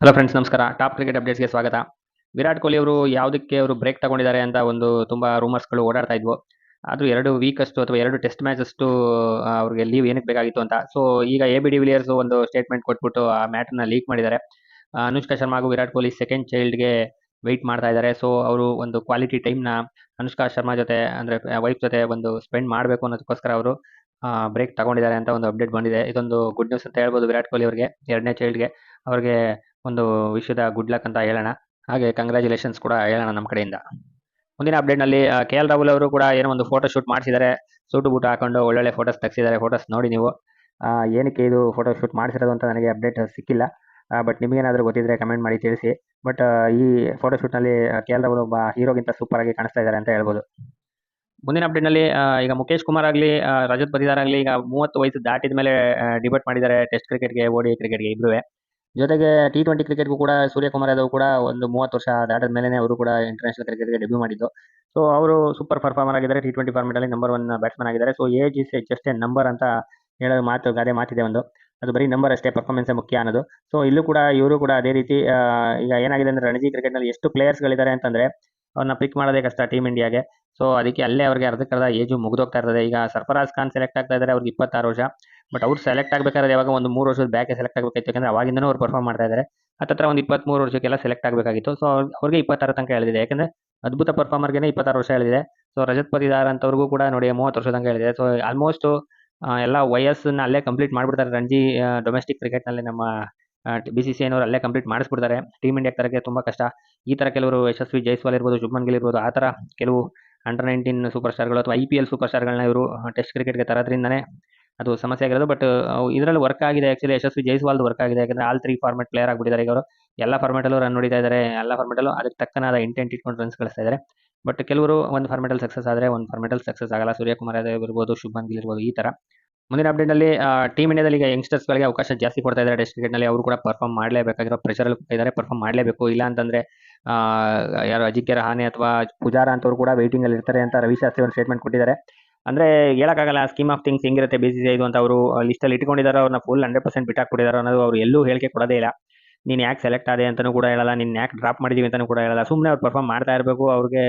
Hello friends ನಮಸ್ಕಾರ. Top cricket ಅಪ್ಡೇಟ್ಸ್ಗೆ ಸ್ವಾಗತ. ವಿರಾಟ್ ಕೊಹ್ಲಿ ಅವರು ಯಾವುದಕ್ಕೆ ಅವರು ಬ್ರೇಕ್ ತಗೊಂಡಿದ್ದಾರೆ ಅಂತ ಒಂದು ತುಂಬಾ ರೂಮರ್ಸ್ಗಳು ಓಡಾಡ್ತಾ ಇದ್ವು. ಆದರೂ ಎರಡು ವೀಕ್ ಅಷ್ಟು ಅಥವಾ ಎರಡು ಟೆಸ್ಟ್ ಮ್ಯಾಚ್ ಅಷ್ಟು ಅವ್ರಿಗೆ ಲೀವ್ ಏನಕ್ಕೆ ಬೇಕಾಗಿತ್ತು ಅಂತ. ಸೊ ಈಗ ಎ ಬಿ ಡಿವಿಲಿಯರ್ಸ್ ಒಂದು ಸ್ಟೇಟ್ಮೆಂಟ್ ಕೊಟ್ಬಿಟ್ಟು ಆ ಮ್ಯಾಟರ್ನ ಲೀಕ್ ಮಾಡಿದ್ದಾರೆ. ಅನುಷ್ಕಾ ಶರ್ಮಾ ಹಾಗೂ ವಿರಾಟ್ ಕೊಹ್ಲಿ ಸೆಕೆಂಡ್ ಚೈಲ್ಡ್ಗೆ ವೆಯ್ಟ್ ಮಾಡ್ತಾ ಇದ್ದಾರೆ. ಸೊ ಅವರು ಒಂದು ಕ್ವಾಲಿಟಿ ಟೈಮ್ನ ಅನುಷ್ಕಾ ಶರ್ಮಾ ಜೊತೆ, ಅಂದ್ರೆ ವೈಫ್ ಜೊತೆ ಒಂದು ಸ್ಪೆಂಡ್ ಮಾಡಬೇಕು ಅನ್ನೋದಕ್ಕೋಸ್ಕರ ಅವರು ಬ್ರೇಕ್ ತಗೊಂಡಿದ್ದಾರೆ ಅಂತ ಒಂದು ಅಪ್ಡೇಟ್ ಬಂದಿದೆ. ಇದೊಂದು ಗುಡ್ ನ್ಯೂಸ್ ಅಂತ ಹೇಳ್ಬೋದು ವಿರಾಟ್ ಕೊಹ್ಲಿ ಅವರಿಗೆ, ಎರಡನೇ ಚೈಲ್ಡ್ಗೆ ಅವ್ರಿಗೆ ಒಂದು ವಿಷಯದ ಗುಡ್ ಲಕ್ ಅಂತ ಹೇಳೋಣ. ಹಾಗೆ ಕಂಗ್ರ್ಯಾಚುಲೇಷನ್ಸ್ ಕೂಡ ಹೇಳೋಣ ನಮ್ಮ ಕಡೆಯಿಂದ. ಮುಂದಿನ ಅಪ್ಡೇಟ್ನಲ್ಲಿ ಕೆ ಎಲ್ ರಾಹುಲ್ ಅವರು ಕೂಡ ಏನೋ ಒಂದು ಫೋಟೋ ಶೂಟ್ ಮಾಡಿಸಿದ್ದಾರೆ. ಸೂಟು ಬೂಟ್ ಹಾಕೊಂಡು ಒಳ್ಳೊಳ್ಳೆ ಫೋಟೋಸ್ ತೆಗೆಸಿದ್ದಾರೆ. ಫೋಟೋಸ್ ನೋಡಿ ನೀವು. ಏನಕ್ಕೆ ಇದು ಫೋಟೋ ಶೂಟ್ ಮಾಡಿಸಿರೋದು ಅಂತ ನನಗೆ ಅಪ್ಡೇಟ್ ಸಿಕ್ಕಿಲ್ಲ. ಬಟ್ ನಿಮಗೇನಾದರೂ ಗೊತ್ತಿದ್ರೆ ಕಮೆಂಟ್ ಮಾಡಿ ತಿಳಿಸಿ. ಬಟ್ ಈ ಫೋಟೋ ಶೂಟ್ನಲ್ಲಿ ಕೆ ಎಲ್ ರಾಹುಲ್ ಒಬ್ಬ ಹೀರೋಗಿಂತ ಸೂಪರ್ ಆಗಿ ಕಾಣಿಸ್ತಾ ಇದ್ದಾರೆ ಅಂತ ಹೇಳ್ಬೋದು. ಮುಂದಿನ ಅಪ್ಡೇಟ್ನಲ್ಲಿ ಈಗ ಮುಖೇಶ್ ಕುಮಾರ್ ಆಗಲಿ ರಜತ್ ಪತಿದಾರ್ ಆಗಲಿ, ಈಗ ಮೂವತ್ತು ವಯಸ್ಸು ದಾಟಿದ ಮೇಲೆ ಡಿಬೇಟ್ ಮಾಡಿದ್ದಾರೆ. ಟೆಸ್ಟ್ ಕ್ರಿಕೆಟ್ಗೆ ಓಡಿ ಕ್ರಿಕೆಟ್ಗೆ ಇಬ್ಬರು ಜೊತೆಗೆ ಟಿ ಟ್ವೆಂಟಿ ಕ್ರಿಕೆಟ್ಗೂ ಕೂಡ ಸೂರ್ಯಕುಮಾರ್ ಯಾದವ್ ಕೂಡ ಒಂದು ಮೂವತ್ತು ವರ್ಷ ಆದ ಮೇಲೆ ಅವರು ಕೂಡ ಇಂಟರ್ನ್ಯಾಷನಲ್ ಕ್ರಿಕೆಟ್ಗೆ ಡೆಬ್ಯೂ ಮಾಡಿದ್ದು. ಸೊ ಅವರು ಸೂಪರ್ ಪರ್ಫಾರ್ಮರ್ ಆಗಿದ್ದಾರೆ. ಟಿ ಟ್ವೆಂಟಿ ಫಾರ್ಮೆಟಲ್ಲಿ ನಂಬರ್ ಒನ್ ಬ್ಯಾಟ್ಸ್ಮನ್ ಆಗಿದ್ದಾರೆ. So age is just a number ಅಂತ ಹೇಳೋ ಮಾತು, ಗಾದೆ ಮಾತಿದೆ ಒಂದು. ಅದು ಬರೀ ನಂಬರ್ ಅಷ್ಟೇ ಪರ್ಫಾರ್ಮೆನ್ಸ್ ಮುಖ್ಯ ಅನ್ನೋದು. ಸೊ ಇಲ್ಲೂ ಕೂಡ ಇವರು ಕೂಡ ಅದೇ ರೀತಿ ಈಗ ಏನಾಗಿದೆ ಅಂದ್ರೆ ರಣಜಿ ಕ್ರಿಕೆಟ್ನಲ್ಲಿ ಎಷ್ಟು ಪ್ಲೇಯರ್ಸ್ಗಳಿದ್ದಾರೆ ಅಂತಂದ್ರೆ ಅವ್ರನ್ನ ಪಿಕ್ ಮಾಡೋದೇ ಕಷ್ಟ ಟೀಮ್ ಇಂಡಿಯಾಗೆ ಸೊ ಅದಕ್ಕೆ ಅಲ್ಲೇ ಅವ್ರಿಗೆ ಅರ್ಧಕ್ಕರ್ಧ ಏಜು ಮುಗಿದೋಗ್ತಾ ಇರ್ತದೆ. ಈಗ ಸರ್ಫರಾಜ್ ಖಾನ್ ಸೆಲೆಕ್ಟ್ ಆಗ್ತಾ ಇದ್ದಾರೆ, ಅವ್ರಿಗೆ ಇಪ್ಪತ್ತಾರು ವರ್ಷ. ಬಟ್ ಅವ್ರು ಸೆಲೆಕ್ಟ್ ಆಗಬೇಕಾದ್ರೆ ಯಾವಾಗ ಒಂದು ಮೂರು ವರ್ಷದ ಬ್ಯಾಕೆ ಸೆಲೆಕ್ಟ್ ಆಗಬೇಕಾಗಿತ್ತು ಯಾಕಂದ್ರೆ ಅವಾಗಿಂದನೂ ಅವ್ರು ಪರ್ಫಾರ್ಮ್ ಮಾಡ್ತಾ ಇದ್ದಾರೆ ಹತ್ತತ್ರ ಒಂದು ಇಪ್ಪತ್ಮೂರು ವರ್ಷಕ್ಕೆಲ್ಲ ಸೆಲೆಕ್ಟ್ ಆಗಬೇಕಾಗಿತ್ತು. ಸೊ ಅವ್ರಿಗೆ ಇಪ್ಪತ್ತಾರು ತನಕ ಹೇಳಿದೆ. ಯಾಕಂದ್ರೆ ಅದ್ಭುತ ಪರ್ಫಾರ್ಮರ್ಗೆ ಇಪ್ಪತ್ತಾರು ವರ್ಷ ಹೇಳಿದೆ. ಸೊ ರಜತ್ ಪತಿದಾರ್ ಅಂತವ್ರಿಗೂ ಕೂಡ ನೋಡಿ ಮೂವತ್ತು ವರ್ಷ ತನಕ ಹೇಳಿದೆ. ಸೊ ಆಲ್ಮೋಸ್ಟ್ ಎಲ್ಲ ವಯಸ್ಸನ್ನ ಅಲ್ಲೇ ಕಂಪ್ಲೀಟ್ ಮಾಡಿಬಿಡ್ತಾರೆ. ರಂಜಿ ಡೊಮೆಸ್ಟಿಕ್ ಕ್ರಿಕೆಟ್ನಲ್ಲಿ ನಮ್ಮ ಬಿ ಸಿ ಸಿ ಅಲ್ಲೇ ಕಂಪ್ಲೀಟ್ ಮಾಡಿಸ್ಬಿಡ್ತಾರೆ. ಟೀಮ್ ಇಂಡಿಯಾ ತರಕ್ಕೆ ತುಂಬ ಕಷ್ಟ. ಈ ಥರ ಕೆಲವರು ಯಶಸ್ವಿ ಜೈಸ್ವಾಲ್ ಇರ್ಬೋದು, ಶುಭ್ಮನ್ ಗಿಲ್ ಇರ್ಬೋದು, ಆ ಥರ ಕೆಲವು ಅಂಡರ್ ನೈನ್ಟೀನ್ ಸೂಪರ್ ಸ್ಟಾರ್ಗಳು ಅಥವಾ ಐ ಪಿ ಎಲ್ ಸೂಪರ್ ಸ್ಟಾರ್ಗಳನ್ನ ಇವರು ಟೆಸ್ಟ್ ಕ್ರಿಕೆಟ್ಗೆ ತರೋದ್ರಿಂದನೇ ಅದು ಸಮಸ್ಯೆ ಆಗಿರೋದು. ಬಟ್ ಇದರಲ್ಲಿ ವರ್ಕ್ ಆಗಿದೆ ಆ್ಯಕ್ಚುಲಿ ಯಶಸ್ವಿ ಜೈಸ್ವಾಲ್ದು ವರ್ಕ್ ಆಗಿದೆ. ಯಾಕಂದ್ರೆ ಆಲ್ ತ್ರೀ ಫಾರ್ಮೆಟ್ ಪ್ಲೇಯರ್ ಆಗಿಬಿಟ್ಟಿದ್ದಾರೆ ಈಗ ಅವರು. ಎಲ್ಲ ಫಾರ್ಮೆಟಲ್ಲೂ ರನ್ ಹೊಡಿತಾ ಇದ್ದಾರೆ. ಎಲ್ಲ ಫಾರ್ಮೆಟಲ್ಲೂ ಅದಕ್ಕೆ ತಕ್ಕನಾದ ಇಂಟೆಂಟ್ ಇಟ್ಕೊಂಡು ರನ್ಸ್ ಗಳಿಸ್ತಾ ಇದ್ದಾರೆ. ಬಟ್ ಕೆಲವರು ಒಂದು ಫಾರ್ಮೆಟಲ್ಲಿ ಸಕ್ಸಸ್ ಆದರೆ ಒಂದು ಫಾರ್ಮೆಟಲ್ಲಿ ಸಕ್ಸಸ್ ಆಗಲ್ಲ. ಸೂರ್ಯಕುಮಾರ್ ಯಾದವ್ ಇರ್ಬೋದು ಶುಭನ್ ಗಿಲ್ ಇರ್ಬೋದು ಈ ಥರ ಮುಂದಿನ ಅಪ್ಡೇಟ್ನಲ್ಲಿ ಟೀಮ್ ಇಂಡಿಯಾದಲ್ಲಿ ಈಗ ಯಂಗ್ಸ್ಟರ್ಸ್ಗಳಿಗೆ ಅವಕಾಶ ಜಾಸ್ತಿ ಕೊಡ್ತಾ ಇದ್ದಾರೆ. ಟೆಸ್ಟ್ ಕ್ರಿಕೆಟ್ನಲ್ಲಿ ಅವರು ಕೂಡ ಪರ್ಫಾರ್ಮ್ ಮಾಡಲೇಬೇಕಾಗಿರೋ ಪ್ರೆಷರಲ್ಲಿ ಇದ್ದಾರೆ ಪರ್ಫಾರ್ಮ್ ಮಾಡಲೇಬೇಕು. ಇಲ್ಲ ಅಂತಂದ್ರೆ ಯಾರು ಅಜಿಂಕ್ಯ ರಹಾನೆ ಅಥವಾ ಪುಜಾರ ಅಂತವ್ರು ಕೂಡ ವೈಟಿಂಗ್ ಅಲ್ಲಿ ಇರ್ತಾರೆ ಅಂತ ರವಿ ಶಾಸ್ತ್ರಿ ಒಂದು ಸ್ಟೇಟ್ಮೆಂಟ್ ಕೊಟ್ಟಿದ್ದಾರೆ. ಅಂದ್ರೆ ಹೇಳಕ್ಕಾಗಲ್ಲ ಸ್ಕೀಮ್ ಆಫ್ ಥಿಂಗ್ಸ್ ಹೆಂಗಿರುತ್ತೆ ಬಿ ಸಿ ಇದು ಅಂತ ಅವರು ಲಿಸ್ಟಲ್ಲಿ ಇಟ್ಕೊಂಡಿದ್ದಾರೆ ಅವ್ರನ್ನ ಫುಲ್ ಹಂಡ್ರೆಡ್ ಪರ್ಸೆಂಟ್ ಬಿಟ್ಟಾಕ್ಬಿಟ್ಟಿದ್ದಾರೆ ಅನ್ನೋದು ಅವ್ರು ಎಲ್ಲೂ ಹೇಳಿಕೆ ಕೊಡೋದೇ ಇಲ್ಲ. ನೀನು ಯಾಕೆ ಸೆಲೆಕ್ಟ್ ಆದೆ ಅಂತಲೂ ಕೂಡ ಹೇಳಲ್ಲ, ನೀನು ಯಾಕೆ ಡ್ರಾಪ್ ಮಾಡಿದೀವಿ ಅಂತಲೂ ಕೂಡ ಹೇಳಲ್ಲ. ಸುಮ್ಮನೆ ಅವ್ರು ಪರ್ಫಾರ್ಮ್ ಮಾಡ್ತಾ ಇರಬೇಕು, ಅವ್ರಿಗೆ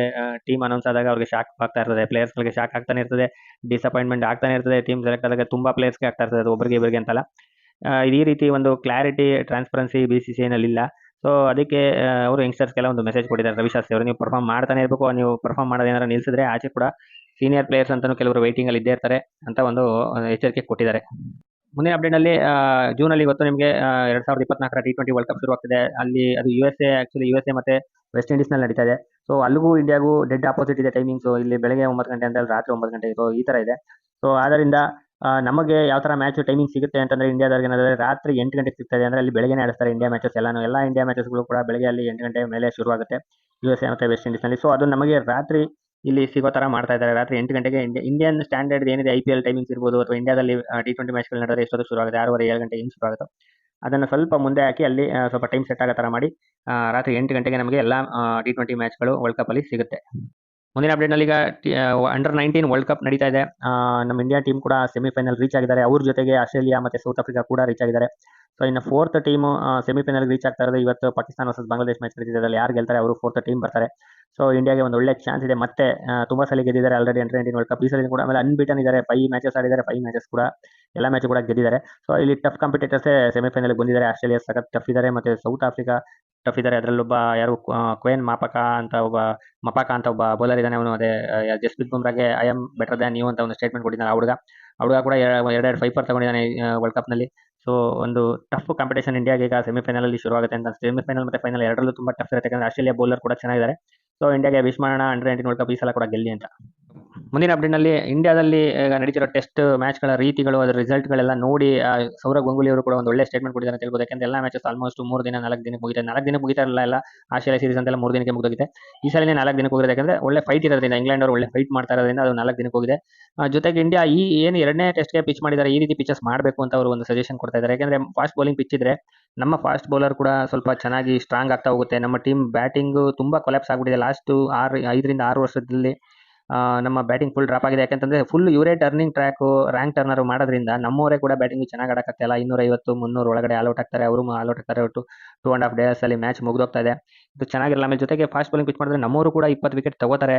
ಟೀಮ್ ಅನೌನ್ಸ್ ಆದಾಗ ಅವ್ರಿಗೆ ಶಾಕ್ ಆಗ್ತಾ ಇರ್ತದೆ ಪ್ಲೇಯರ್ಸ್ಗಳಿಗೆ ಶಾಕ್ ಆಗ್ತಾನೆ ಇರ್ತದೆ ಡಿಸಪಾಯಿಂಟ್ಮೆಂಟ್ ಆಗ್ತಾನೆ ಇರ್ತದೆ ಟೀಮ್ ಸೆಲೆಕ್ಟ್ ಆದಾಗ ತುಂಬ ಪ್ಲೇಯರ್ಸ್ಗೆ ಆಗ್ತಾ ಇರ್ತದೆ ಒಬ್ಬರಿಗೆ ಇಬ್ಬರಿಗೆ ಅಂತಲ್ಲ. ಈ ರೀತಿ ಒಂದು clarity transparency B C C ಇಲ್ಲ. ಸೊ ಅದಕ್ಕೆ ಅವರು ಯಂಗ್ಸ್ಟರ್ಸ್ಗೆಲ್ಲ ಒಂದು ಮೆಸೇಜ್ ಕೊಟ್ಟಿದ್ದಾರೆ ರವಿ ಶಾಸ್ತ್ರಿ ಅವರು, ನೀವು ಪರ್ಫಾರ್ಮ್ ಮಾಡ್ತಾನೆ ಇರಬೇಕು, ನೀವು ಪರ್ಫಾರ್ಮ್ ಮಾಡೋದೇನಾದ್ರು ನಿಲ್ಲಿಸಿದ್ರೆ ಆಚೆ ಕೂಡ ಸೀನಿಯರ್ ಪ್ಲೇಯರ್ಸ್ ಅಂತಲೂ ಕೆಲವರು ವೈಟಿಂಗ್ ಅಲ್ಲಿ ಇದ್ದೇ ಇರ್ತಾರೆ ಅಂತ ಒಂದು ಎಚ್ಚರಿಕೆ ಕೊಟ್ಟಿದ್ದಾರೆ. ಮುಂದಿನ ಜೂನ್ ಅಲ್ಲಿ ಇವತ್ತು ನಿಮಗೆ ಎರಡ್ ಸಾವಿರದ ಇಪ್ಪತ್ನಾಲ್ಕರ ಟಿ ಟ್ವೆಂಟಿ ವರ್ಲ್ಡ್ ಕಪ್ ಶುರುವಾಗ್ತಿದೆ ಅಲ್ಲಿ ಅದು U S A actually U S A ಮತ್ತೆ ವೆಸ್ಟ್ ಇಂಡೀಸ್ನಲ್ಲಿ ನಡೀತಾ ಇದೆ. ಸೊ ಅಲ್ಲಿಗೂ ಇಂಡಿಯಾಗೂ ಡೆಡ್ ಆಪೋಸಿಟ್ ಇದೆ ಟೈಮಿಂಗ್ಸು ಇಲ್ಲಿ ಬೆಳಗ್ಗೆ ಒಂಬತ್ತು ಗಂಟೆ ಅಂತ ರಾತ್ರಿ ಒಂಬತ್ತು ಗಂಟೆ ಸೊ ಈ ತರ ಇದೆ. ಸೊ ಆದ್ದರಿಂದ ನಮಗೆ ಯಾವ ಥರ ಮ್ಯಾಚ್ ಟೈಮಿಂಗ್ ಸಿಗುತ್ತೆ ಅಂತಂದ್ರೆ ಇಂಡಿಯಾದವ್ರಿಗೆ ಏನಾದ್ರೆ ರಾತ್ರಿ ಎಂಟು ಗಂಟೆಗೆ ಸಿಗ್ತದೆ ಅಂದರೆ ಅಲ್ಲಿ ಬೆಳಗ್ಗೆ ಆಡಿಸ್ತಾರೆ ಇಂಡಿಯಾ ಮ್ಯಾಚಸ್ ಎಲ್ಲಾನು. ಎಲ್ಲ ಇಂಡಿಯಾ ಮ್ಯಾಚಸ್ಗಳು ಕೂಡ ಬೆಳಗ್ಗೆ ಅಲ್ಲಿ ಎಂಟು ಗಂಟೆ ಮೇಲೆ ಶುರುವಾಗುತ್ತೆ. ಯು ಎಸ್ ಎ ಮತ್ತು ವೆಸ್ಟ್ ಇಂಡೀಸ್ನಲ್ಲಿ ಸೊ ಅದು ನಮಗೆ ರಾತ್ರಿ ಇಲ್ಲಿ ಸಿಗೋ ತರ ಮಾಡ್ತಾ ಇದ್ದಾರೆ. ರಾತ್ರಿ ಎಂಟು ಗಂಟೆಗೆ ಇಂಡಿಯನ್ ಸ್ಟ್ಯಾಂಡರ್ಡ್ ಏನಿದೆ ಐ ಪಿ ಎಲ್ ಟೈಮಿಂಗ್ಸ್ ಇರ್ಬೋದು ಅಥವಾ ಇಂಡಿಯಾದಲ್ಲಿ ಟಿ ಟ್ವೆಂಟಿ ಮ್ಯಾಚ್ಗಳು ನಡೆದ್ರೆ ಎಷ್ಟೊತ್ತು ಶುರುವಾಗುತ್ತೆ? ಆರೂವರೆ, ಏಳು ಗಂಟೆ ಹಿಂಗೆ ಶುರುವಾಗುತ್ತೆ? ಅದನ್ನು ಸ್ವಲ್ಪ ಮುಂದೆ ಹಾಕಿ ಅಲ್ಲಿ ಸ್ವಲ್ಪ ಟೈಮ್ ಸೆಟ್ ಆಗೋ ಥರ ಮಾಡಿ ರಾತ್ರಿ ಎಂಟು ಗಂಟೆಗೆ ನಮಗೆ ಎಲ್ಲ ಟಿ ಟ್ವೆಂಟಿ ಮ್ಯಾಚ್ಗಳು ವರ್ಲ್ಡ್ ಕಪ್ಪಲ್ಲಿ ಸಿಗುತ್ತೆ. ಮುಂದಿನ ಅಪ್ಡೇಟ್ನಲ್ಲಿ ಈಗ ಅಂಡರ್ ನೈನ್ಟೀನ್ ವರ್ಲ್ಡ್ ಕಪ್ ನಡೀತಾ ಇದೆ. ನಮ್ಮ ಇಂಡಿಯಾ ಟೀಮ್ ಕೂಡ ಸೆಮಿಫೈನಲ್ ರೀಚ್ ಆಗಿದ್ದಾರೆ. ಅವ್ರ ಜೊತೆಗೆ ಆಸ್ಟ್ರೇಲಿಯಾ ಮತ್ತು ಸೌತ್ ಆಫ್ರಿಕಾ ಕೂಡ ರೀಚ್ ಆಗಿದ್ದಾರೆ. ಸೊ ಇನ್ನು ಫೋರ್ತ್ ಟೀಮು ಸೆಮಿಫೈನಲ್ ರೀಚ್ ಆಗ್ತಾ ಇರೋದು ಇವತ್ತು ಪಾಕಿಸ್ತಾನ ವರ್ಸಸ್ ಬಾಂಗ್ಲಾದೇಶ್ ಮ್ಯಾಚ್ ನಡೀತಿದೆ. ಯಾರು ಗೆಲ್ತಾರೆ? ಅವರು ಫೋರ್ತ್ ಟೀಮ್ ಬರ್ತಾರೆ. ಸೊ ಇಂಡಿಯಾಗೆ ಒಂದು ಒಳ್ಳೆ ಚಾನ್ಸ್ ಇದೆ. ಮತ್ತೆ ತುಂಬ ಸಲ ಗೆದ್ದಿದ್ದಾರೆ already under nineteen world cup ಈ ಕೂಡ ಆಮೇಲೆ ಅನ್ಬಿಟನ್ ಇದ್ದಾರೆ. ಫೈವ್ ಮ್ಯಾಚಸ್ ಆಡಿದ್ದಾರೆ. ಫೈವ್ ಮ್ಯಾಚಸ್ ಕೂಡ, ಎಲ್ಲ ಮ್ಯಾಚ್ ಕೂಡ ಗೆದ್ದಿದ್ದಾರೆ. ಸೊ ಇಲ್ಲಿ ಟಫ್ ಕಾಂಪಿಟೇಟರ್ಸೇ ಸೆಮಿಫೈನಲ್ ಬಂದಿದ್ದಾರೆ. ಆಸ್ಟ್ರೇಲಿಯಾ ಸಖತ್ ಟಫ್ ಇದ್ದಾರೆ. ಮತ್ತೆ ಸೌತ್ ಆಫ್ರಿಕಾ ಟಫ್ ಇದ್ದಾರೆ. ಅದರಲ್ಲೊಬ್ಬ ಯಾರು ಕ್ವೇನ್ ಮಾಪಕ ಅಂತ ಒಬ್ಬ, ಮಪಾಕ ಅಂತ ಒಬ್ಬ ಬೌಲರ್ ಇದ್ದಾನೆ. ಅವನು ಅದೇ ಜಸ್ಪ್ರೀತ್ ಬುಮ್ರಾಗೆ ಐ ಆಮ್ ಬೆಟರ್ ದ್ಯಾನ್ ನೀವು ಅಂತ ಒಂದು ಸ್ಟೇಟ್ಮೆಂಟ್ ಕೊಟ್ಟಿದ್ದಾನೆ ಆ ಹುಡುಗ. ಹುಡುಗ ಕೂಡ ಎರಡೆರಡು ಫೈಪರ್ ತಗೊಂಡಿದ್ದಾನೆ ವರ್ಲ್ಡ್ ಕಪ್ನಲ್ಲಿ ಸೊ ಒಂದು ಟಫ್ ಕಾಂಪಿಟೇಷನ್ ಇಂಡಿಯಾಗೆ ಈಗ ಸೆಮಿಫೈನಲಲ್ಲಿ ಶುರುವಾಗುತ್ತೆ ಅಂತ ಸೆಮಿಫೈನಲ್ ಮತ್ತೆ ಫೈನಲ್ ಎರಡರಲ್ಲೂ ತುಂಬ ಟಫ್ ಇರುತ್ತೆ. ಯಾಕಂದ್ರೆ ಆಸ್ಟ್ರೇಲಿಯಾ ಬೌಲರ್ ಕೂಡ ಚೆನ್ನಾಗಿದ್ದಾರೆ. ಸೊ ಇಂಡಿಯಾಗೆ ವಿಶ್ ಮಾಡೋಣ ಅಂಡರ್ ನೈನ್ಟೀನ್ ವರ್ಲ್ಡ್ ಕಪ್ ಈ ಸಲ ಕೂಡ ಗೆಲ್ಲಿ ಅಂತ. ಮುಂದಿನ ಅಪ್ಡೇಟ್ನಲ್ಲಿ ಇಂಡಿಯಾದಲ್ಲಿ ನಡೀತಿರೋ ಟೆಸ್ಟ್ ಮ್ಯಾಚ್ಗಳ ರೀತಿಗಳು, ಅದರ ರಿಸಲ್ಟ್ಗಳೆಲ್ಲ ನೋಡಿ ಸೌರವ್ ಗಂಗೂಲಿ ಅವರು ಕೂಡ ಒಂದು ಒಳ್ಳೆ ಸ್ಟೇಟ್ಮೆಂಟ್ ಕೊಟ್ಟಿದ್ದಾರೆ ಅಂತ ಹೇಳ್ಬೋದು. ಯಾಕಂದ್ರೆ ಎಲ್ಲ ಮ್ಯಾಚಸ್ ಆಲ್ಮೋಸ್ಟ್ ಮೂರು ದಿನ, ನಾಲ್ಕು ದಿನಕ್ಕೆ ಮುಗಿತಾರೆ ನಾಲ್ಕು ದಿನಕ್ಕೆ ಮುಗಿತಾ ಇರಲ್ಲ ಎಲ್ಲ ಆಸ್ಟ್ರೇಲಿಯಾ ಸೀರೀಸ್ ಅಂತೆಲ್ಲ ಮೂರು ದಿನಕ್ಕೆ ಮುಗಿದೋಗಿದೆ. ಈ ಸಲನೇ ನಾಲ್ಕು ದಿನಕ್ಕೆ ಹೋಗಿದೆ ಯಾಕಂದ್ರೆ ಒಳ್ಳೆ ಫೈಟ್ ಇರೋದ್ರಿಂದ ಇಂಗ್ಲೆಂಡ್ ಅವರು ಒಳ್ಳೆ ಫೈಟ್ ಮಾಡ್ತಾ ಇರೋದ್ರಿಂದ ಅದು ನಾಲ್ಕು ದಿನಕ್ಕೆ ಹೋಗಿದೆ. ಜೊತೆಗೆ ಇಂಡಿಯಾ ಈ ಏನು ಎರಡನೇ ಟೆಸ್ಟ್ಗೆ ಪಿಚ್ ಮಾಡಿದ್ದಾರೆ, ಈ ರೀತಿ ಪಿಚಸ್ ಮಾಡಬೇಕು ಅಂತ ಅವರು ಒಂದು ಸಜೆಷನ್ ಕೊಡ್ತಾ ಇದ್ದಾರೆ. ಯಾಕಂದ್ರೆ ಫಾಸ್ಟ್ ಬೌಲಿಂಗ್ ಪಿಚ್ ಇದ್ರೆ ನಮ್ಮ ಫಾಸ್ಟ್ ಬೌಲರ್ ಕೂಡ ಸ್ವಲ್ಪ ಚೆನ್ನಾಗಿ ಸ್ಟ್ರಾಂಗ್ ಆಗ್ತಾ ಹೋಗುತ್ತೆ. ನಮ್ಮ ಟೀಮ್ ಬ್ಯಾಟಿಂಗು ತುಂಬ ಕೊಲ್ಯಾಪ್ಸ್ ಆಗಿಬಿಟ್ಟಿದೆ. ಲಾಸ್ಟ್ ಆರು, ಐದರಿಂದ ಆರು ವರ್ಷದಲ್ಲಿ ನಮ್ಮ ಬ್ಯಾಟಿಂಗ್ ಫುಲ್ ಡ್ರಾಪ್ ಆಗಿದೆ. ಯಾಕಂತಂದ್ರೆ ಫುಲ್ ಇವರೇ ಟರ್ನಿಂಗ್ ಟ್ರ್ಯಾಕ್ ರ್ಯಾಂಕ್ ಟರ್ನರ್ ಮಾಡೋದ್ರಿಂದ ನಮ್ಮವರೇ ಕೂಡ ಬ್ಯಾಟಿಂಗ್ ಚೆನ್ನಾಗಿ ಆಡೋಕ್ಕಾಗ್ತಿಲ್ಲ ಇನ್ನೂರೈವತ್ತು, ಮುನ್ನೂರು ಒಳಗಡೆ ಆಲ್ಔಟ್ ಆಗ್ತಾರೆ ಅವರು ಆಲ್ಔಟ್ ಆಗ್ತಾರೆ ಒಟ್ಟು ಟೂ ಆ್ಯಂಡ್ ಹಾಫ್ ಅಲ್ಲಿ ಮ್ಯಾಚ್ ಮುಗಿದೋಗ್ತಾ ಇದೆ. ಇದು ಚೆನ್ನಾಗಿರಲ್ಲ. ಆಮೇಲೆ ಜೊತೆಗೆ ಫಾಸ್ಟ್ ಬೌಲಿಂಗ್ ಪಿಚ್ ಮಾಡಿದ್ರೆ ನಮ್ಮವರು ಕೂಡ ಇಪ್ಪತ್ತು ವಿಕೆಟ್ ತಗೋತಾರೆ.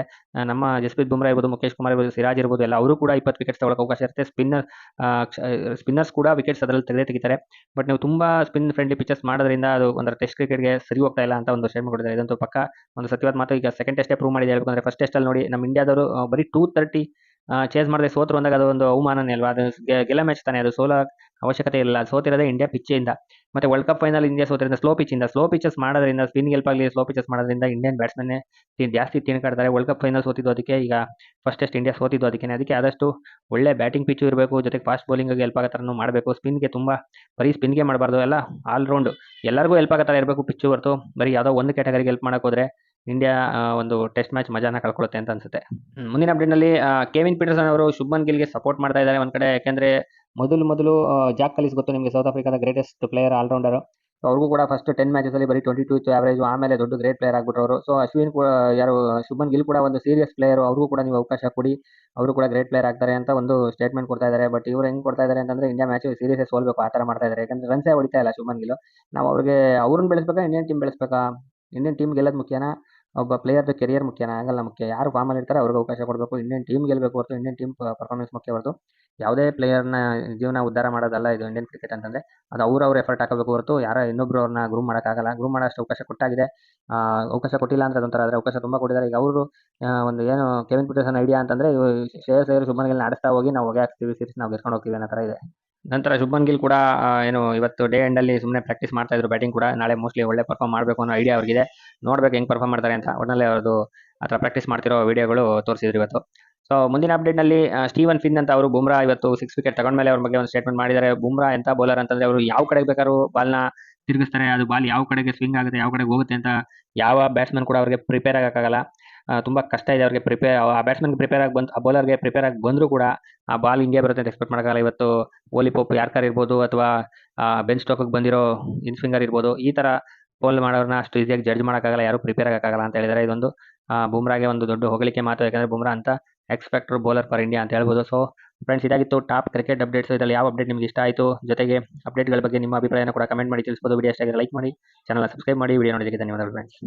ನಮ್ಮ ಜಸ್ಪ್ರೀತ್ ಬುಮ್ರಾ ಇರ್ಬೋದು ಮುಖೇಶ್ ಕುಮಾರ್ ಇರ್ಬೋದು, ಸಿರಾಜ್ ಇರ್ಬೋದು, ಎಲ್ಲ ಅವರು ಕೂಡ ಇಪ್ಪತ್ತು ವಿಕೆಟ್ಸ್ ತಗೊಳ್ಳೋಕೆ ಅವಕಾಶ ಇರುತ್ತೆ. ಸ್ಪಿನ್ನರ್ ಸ್ಪಿನ್ನರ್ಸ್ ಕೂಡ ವಿಕೆಟ್ಸ್ ಅದರಲ್ಲಿ ತೆಗೆದೇ ತೆಗಿತಾರೆ. ಬಟ್ ನೀವು ತುಂಬ ಸ್ಪಿನ್ ಫ್ರೆಂಡ್ಲಿ ಪಿಚಸ್ ಮಾಡೋದ್ರಿಂದ ಅದು ಒಂದು ಟೆಸ್ಟ್ ಕ್ರಿಕೆಟ್ಗೆ ಸರಿ ಹೋಗ್ತಾ ಇಲ್ಲ ಅಂತ ಒಂದು ಸ್ಟೇಟ್ಮೆಂಟ್ ಕೊಡ್ತಾರೆ ಇದಂತೂ ಪಕ್ಕ. ಒಂದು ಸತ್ಯವಾದ ಮಾತು ಈಗ ಸೆಕೆಂಡ್ ಟೆಸ್ಟೇ ಪ್ರೂವ್ ಮಾಡಿದೆ ಹೇಳ್ಬೇಕಂದ್ರೆ ಫಸ್ಟ್ ಟೆಸ್ಟಲ್ಲಿ ನೋಡಿ, ನಮ್ಮ ಇಂಡಿಯಾದವರು ಆ, ಬರೀ ಟೂ ತರ್ಟಿ ಚೇಸ್ ಮಾಡದೆ ಸೋತರು ಅಂದಾಗ ಅದು ಒಂದು ಅವಮಾನನೇ ಅಲ್ವಾ? ಅದು ಗೆಲ್ಲ ಮ್ಯಾಚ್ ತಾನೇ ಅದು ಸೋಲ ಅವಶ್ಯಕತೆ ಇಲ್ಲ. ಸೋತಿರೋದೇ ಇಂಡಿಯಾ ಪಿಚ್ಚಿಂದ ಮತ್ತೆ ವರ್ಲ್ಡ್ ಕಪ್ ಫೈನಲ್ ಇಂಡಿಯಾ ಸೋತಿರಿಂದ ಸ್ಲೋ ಪಿಚ್ಚಿಂದ ಸ್ಲೋ ಪಿಚಸ್ ಮಾಡೋದ್ರಿಂದ ಸ್ಪಿನ್ ಗೆಲ್ಪ್ ಆಗಲಿ ಸ್ಲೋ ಪಿಚಸ್ ಮಾಡೋದ್ರಿಂದ ಇಂಡಿಯನ್ ಬ್ಯಾಟ್ಸ್ಮನ್ನೇ ಜಾಸ್ತಿ ತಿನ್ಕಾಡ್ತಾರೆ ವರ್ಲ್ಡ್ ಕಪ್ ಫೈನಲ್ ಸೋತಿದ್ದು ಅದಕ್ಕೆ ಈಗ ಫಸ್ಟ್ ಟೆಸ್ಟ್ ಇಂಡಿಯಾ ಸೋತಿದ್ದು ಅದಕ್ಕೆ ಅದಕ್ಕೆ ಆದಷ್ಟು ಒಳ್ಳೆ ಬ್ಯಾಟಿಂಗ್ ಪಿಚ್ಚು ಇರಬೇಕು ಜೊತೆಗೆ ಫಾಸ್ಟ್ ಬೌಲಿಂಗ್ಗೆ ಹೆಲ್ಪ್ ಆಗೋ ಥರನೂ ಮಾಡಬೇಕು. ಸ್ಪಿನ್ಗೆ ತುಂಬ ಬರೀ ಸ್ಪಿನ್ಗೆ ಮಾಡಬಾರ್ದು. ಎಲ್ಲ ಆಲ್ರೌಂಡ್ ಎಲ್ಲರಿಗೂ ಹೆಲ್ಪ್ ಆಗೋ ಥರ ಇರಬೇಕು ಪಿಚ್ಚು ಹೊರತು. ಬರೀ ಯಾವುದೋ ಒಂದು ಕ್ಯಾಟಗರಿಗೆ ಹೆಲ್ಪ್ ಮಾಡೋಕೆ ಹೋದ್ರೆ ಇಂಡಿಯಾ ಒಂದು ಟೆಸ್ಟ್ ಮ್ಯಾಚ್ ಮಜಾನ ಕಳ್ಕೊಳ್ಳುತ್ತೆ ಅಂತ ಅನ್ಸುತ್ತೆ. ಮುಂದಿನ ಅಪ್ಡೇಟ್ನಲ್ಲಿ ಕೆವಿನ್ ಪೀಟರ್ಸನ್ ಅವರು ಶುಭನ್ ಗಿಲ್ಗೆ ಸಪೋರ್ಟ್ ಮಾಡ್ತಾ ಇದ್ದಾರೆ ಒಂದು ಕಡೆ. ಯಾಕೆಂದ್ರೆ ಮೊದಲು ಮೊದಲು ಜಾಕ್ ಕಲಿಸ್ ಗೊತ್ತು ನಿಮಗೆ ಸೌತ್ ಆಫ್ರಿಕಾದ ಗ್ರೇಟೆಸ್ಟ್ ಪ್ಲೇಯರ್ ಆಲ್ರೌಂಡರ್ ಅವ್ರಿಗೂ ಕೂಡ ಫಸ್ಟ್ ಟೆನ್ ಮ್ಯಾಚಸಲ್ಲಿ ಬರೀ ಟ್ವೆಂಟಿ ಟೂ ಇತ್ತು ಆವರೇಜ್ ಆಮೇಲೆ ದೊಡ್ಡ ಗ್ರೇಟ್ ಪ್ಲೇಯರ್ ಆಗ್ಬಿಟ್ರು ಅವರು ಸೊ ಅಶ್ವಿನ್ ಕೂಡ, ಯಾರು, ಶುಭನ್ ಗಿಲ್ ಕೂಡ ಒಂದು ಸೀರಿಯಸ್ ಪ್ಲೇಯರ್ ಅವ್ರಿಗೂ ಕೂಡ ನೀವು ಅವಕಾಶ ಕೊಡಿ. ಅವರು ಕೂಡ ಗ್ರೇಟ್ ಪ್ಲೇಯರ್ ಆಗ್ತಾರೆ ಅಂತ ಒಂದು ಸ್ಟೇಟ್ಮೆಂಟ್ ಕೊಡ್ತಾ ಇದ್ದಾರೆ. ಬಟ್ ಇವರು ಹೆಂಗೆ ಕೊಡ್ತಾ ಇದ್ದಾರೆ ಅಂತಂದ್ರೆ ಇಂಡಿಯಾ ಮ್ಯಾಚ್ ಸೀರಿಯಸ್ ಸೋಲ್ಬೇಕು ಆ ಥರ ಮಾಡ್ತಾ ಇದ್ದಾರೆ. ಯಾಕಂದ್ರೆ ರನ್ಸೇ ಹೊಡಿತಾ ಇಲ್ಲ ಶುಭನ್ ಗಿಲ್. ನಾವು ಅವ್ರಿಗೆ, ಅವ್ರನ್ನ ಬೆಳೆಸ್ಬೇಕಾ ಇಂಡಿಯನ್ ಟೀಮ್ ಬೆಳೆಸ್ಬೇಕಾ? ಇಂಡಿಯನ್ ಟೀಮ್ ಗೆಲ್ಲೋದು ಮುಖ್ಯನಾ? ಒಬ್ಬ ಪ್ಲೇಯರ್ದು ಕೆರಿಯರ್ ಮುಖ್ಯನಾ ಆಗಲ್ಲ ಮುಖ್ಯ. ಯಾರು ಫಾರ್ಮಲ್ಲಿ ಇರ್ತಾರೆ ಅವ್ರಿಗೆ ಅವಕಾಶ ಕೊಡಬೇಕು. ಇಂಡಿಯನ್ ಟೀಮ್ ಗೆಲ್ಲಬೇಕು ಹೊರತು ಇಂಡಿಯನ್ ಟೀಮ್ ಪರ್ಫಾರ್ಮೆನ್ಸ್ ಮುಖ್ಯ ಹೊರತು. ಯಾವುದೇ ಪ್ಲೇಯರ್ನ ಜೀವನ ಉದ್ಧಾರ ಮಾಡೋದಲ್ಲ ಇದು ಇಂಡಿಯನ್ ಕ್ರಿಕೆಟ್ ಅಂತಂದ್ರೆ. ಅದು ಅವ್ರು ಅವ್ರ ಎಫರ್ಟ್ ಹಾಕಬೇಕು ಹೊರತು. ಯಾರೋ ಇನ್ನೊಬ್ರು ಅವ್ರನ್ನ ಗ್ರೂಮ್ ಮಾಡೋಕ್ಕಾಗಲ್ಲ ಗ್ರೂಮ್ ಮಾಡೋಷ್ಟು ಅವಕಾಶ ಕೊಟ್ಟಾಗಿದೆ. ಅವಕಾಶ ಕೊಟ್ಟಿಲ್ಲ ಅಂದ್ರೆ ಅದೊಂಥರ. ಆದರೆ ಅವಕಾಶ ತುಂಬ ಕೊಟ್ಟಿದ್ದಾರೆ. ಈಗ ಅವರು ಒಂದು ಏನು ಕೆವಿನ್ ಪೀಟರ್ಸನ್ ಐಡಿಯಾ ಅಂತಂದ್ರೆ ಶ್ರೇಯಸ್ ಅಯ್ಯರ್ ಶುಭನ್ ಗಿಲ್ ಆಡಿಸ್ತಾ ಹೋಗಿ ನಾವು ಹೊಗೆ ಹಾಕ್ತೀವಿ ಸೀರೀಸ್ ನಾವು ಗೆಲ್ಕೊಂಡು ಹೋಗ್ತೀವಿ ಅನ್ನೋ ಥರ ಇದೆ. ನಂತರ ಶುಭನ್ ಗಿಲ್ ಕೂಡ ಏನು, ಇವತ್ತು ಡೇ ಎಂಡಲ್ಲಿ ಸುಮ್ಮನೆ ಪ್ರಾಕ್ಟೀಸ್ ಮಾಡ್ತಾ ಇದ್ರು ಬ್ಯಾಟಿಂಗ್ ಕೂಡ. ನಾಳೆ ಮೋಸ್ಟ್ಲಿ ಒಳ್ಳೆ ಪರ್ಫಾರ್ಮ್ ಮಾಡಬೇಕು ಅನ್ನೋ ಐಡಿಯಾ ಅವ್ರಿಗಿದೆ. ನೋಡ್ಬೇಕು ಹೆಂಗೆ ಪರ್ಫಾರ್ಮ್ ಮಾಡ್ತಾರೆ ಅಂತ. ಒಟ್ಟಿನಲ್ಲಿ ಅವ್ರದ್ದು ಆ ಥರ ಪ್ರಾಕ್ಟೀಸ್ ಮಾಡ್ತಿರೋ ವಿಡಿಯೋಗಳು ತೋರಿಸಿದ್ರು ಇವತ್ತು. ಸೊ ಮುಂದಿನ ಅಪ್ಡೇಟ್ನಲ್ಲಿ ಸ್ಟೀವನ್ ಫಿನ್ ಅಂತ ಅವರು ಬುಮ್ರಾ ಇವತ್ತು ಸಿಕ್ಸ್ ವಿಕೆಟ್ ತಗೊಂಡ್ಮೇಲೆ ಅವ್ರ ಬಗ್ಗೆ ಒಂದು ಸ್ಟೇಟ್ಮೆಂಟ್ ಮಾಡಿದ್ದಾರೆ. ಬುಮ್ರಾ ಎಂತ ಬೌಲರ್ ಅಂತಂದ್ರೆ ಅವರು ಯಾವ ಕಡೆಗೆ ಬೇಕಾದ್ರೂ ಬಾಲ್ನ ತಿರುಗಿಸ್ತಾರೆ. ಅದು ಬಾಲ್ ಯಾವ ಕಡೆಗೆ ಸ್ವಿಂಗ್ ಆಗುತ್ತೆ, ಯಾವ ಕಡೆಗೆ ಹೋಗುತ್ತೆ ಅಂತ ಯಾವ ಬ್ಯಾಟ್ಸ್ಮನ್ ಕೂಡ ಅವ್ರಿಗೆ ಪ್ರಿಪೇರ್ ಆಗೋಕ್ಕಾಗಲ್ಲ. ತುಂಬಾ ಕಷ್ಟ ಇದೆ ಅವ್ರಿಗೆ ಪ್ರಿಪೇರ್ ಆ ಬ್ಯಾಟ್ಸ್ಮನ್ಗೆ ಪ್ರಿಪೇರ್ ಆಗಿ ಬಂದು, ಆ ಬೌಲರ್ಗೆ ಪ್ರಿಪೇರ್ ಆಗಿ ಬಂದರೂ ಕೂಡ ಆ ಬಾಲ್ ಹಿಂಗೆ ಬರುತ್ತೆ ಅಂತ ಎಕ್ಸ್ಪೆಕ್ಟ್ ಮಾಡೋಕ್ಕಾಗಲ್ಲ. ಇವತ್ತು ಓಲಿ ಪೋಪ್ ಯಾರ್ಕರ್ ಇರ್ಬೋದು ಅಥವಾ ಬೆನ್ ಸ್ಟೋಕಿಗೆ ಬಂದಿರೋ ಇನ್ಸ್ವಿಂಗರ್ ಇರ್ಬೋದು, ಈ ಥರ ಪೋಲ್ ಮಾಡೋರನ್ನ ಅಷ್ಟು ಈಸಿಯಾಗಿ ಜಡ್ಜ್ ಮಾಡೋಕ್ಕಾಗಲ್ಲ, ಯಾರು ಪ್ರಿಪೇರ್ ಆಗೋಕ್ಕಾಗಲ್ಲ ಅಂತ ಹೇಳಿದರೆ. ಇದೊಂದು ಬುಮ್ರಾಗೆ ಒಂದು ದೊಡ್ಡ ಹೊಗಳಿಕೆ ಮಾತು ಯಾಕಂದರೆ ಬುಮ್ರಾ ಅಂತ ಎಕ್ಸ್ಪೆಕ್ಟರ್ ಬೌಲರ್ ಫಾರ್ ಇಂಡಿಯಾ ಅಂತ ಹೇಳ್ಬೋದು. ಸೊ ಫ್ರೆಂಡ್ಸ್ ಇದಾಗಿತ್ತು ಟಾಪ್ ಕ್ರಿಕೆಟ್ ಅಪ್ಡೇಟ್ಸ್ ಇದರಲ್ಲಿ ಯಾವ ಅಪ್ಡೇಟ್ ನಿಮ್ಗೆ ಇಷ್ಟ ಆಯಿತು? ಜೊತೆಗೆ ಅಪ್ಡೇಟ್ಗಳ ಬಗ್ಗೆ ನಿಮ್ಮ ಅಭಿಪ್ರಾಯನ ಕೂಡ ಕಮೆಂಟ್ ಮಾಡಿ ತಿಳಿಸ್ಬೋದು. ವಿಡಿಯೋ ಇಷ್ಟ ಲೈಕ್ ಮಾಡಿ ಚಾನಲ್ ಸಬ್ಸ್ಕ್ರೈಬ್ ಮಾಡಿ. ವಿಡಿಯೋ ನೋಡೋದಕ್ಕೆ ಧನ್ಯವಾದಗಳು ಫ್ರೆಂಡ್ಸ್